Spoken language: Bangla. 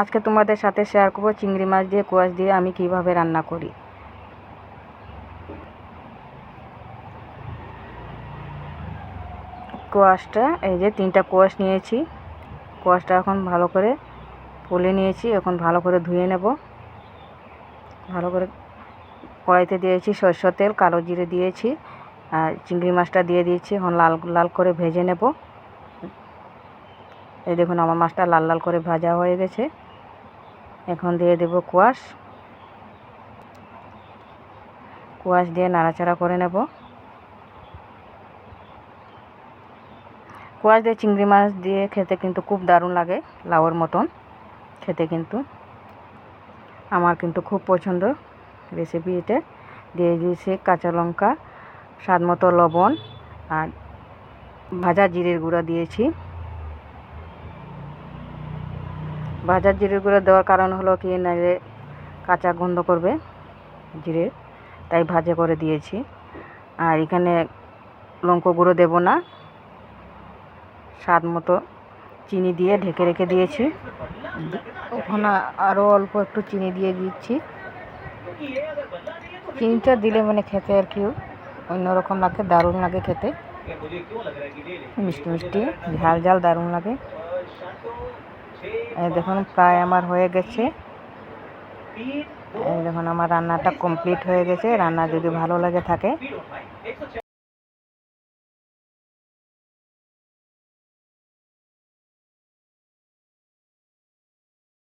আজকে তোমাদের সাথে শেয়ার করব চিংড়ি মাছ দিয়ে, কোয়াশ দিয়ে আমি কীভাবে রান্না করি। কোয়াশটা, এই যে তিনটা কোয়াশ নিয়েছি। কোয়াশটা এখন ভালো করে পুলে নিয়েছি, এখন ভালো করে ধুয়ে নেব। ভালো করে কড়াইতে দিয়েছি সরষের তেল, কালো জিরে দিয়েছি, আর চিংড়ি মাছটা দিয়ে দিয়েছি, এখন লাল লাল করে ভেজে নেব। এই দেখুন, আমার মাছটা লাল লাল করে ভাজা হয়ে গেছে। এখন দিয়ে দেব কোয়াশ। কোয়াশ দিয়ে নাড়াচাড়া করে নেব। কোয়াশ দিয়ে চিংড়ি মাছ দিয়ে খেতে কিন্তু খুব দারুণ লাগে লাউর মতন। খেতে কিন্তু আমার কিন্তু খুব পছন্দ রেসিপি এটা। দিয়ে দিয়েছি কাঁচা লঙ্কা, স্বাদ মতো লবণ আর ভাজা জিরের গুঁড়া দিয়েছি। ভাজা জিরের গুঁড়ো দেওয়ার কারণ হলো কি, নাইলে কাঁচা গন্ধ করবে জিরে, তাই ভাজা করে দিয়েছি। আর এখানে লঙ্কা গুঁড়ো দেবো না, স্বাদ মতো চিনি দিয়ে ঢেকে রেখে দিয়েছি। ওখানে আরও অল্প একটু চিনি দিয়ে দিচ্ছি। চিনিটা দিলে মানে খেতে আর কি, অন্যরকম লাগে, দারুণ লাগে খেতে। মিষ্টি মিষ্টি, ঝাল ঝাল দারুণ লাগে। দেখুন, প্রায় আমার হয়ে গেছে। দেখুন, আমার রান্নাটা কমপ্লিট হয়ে গেছে। রান্না যদি ভালো লাগে থাকে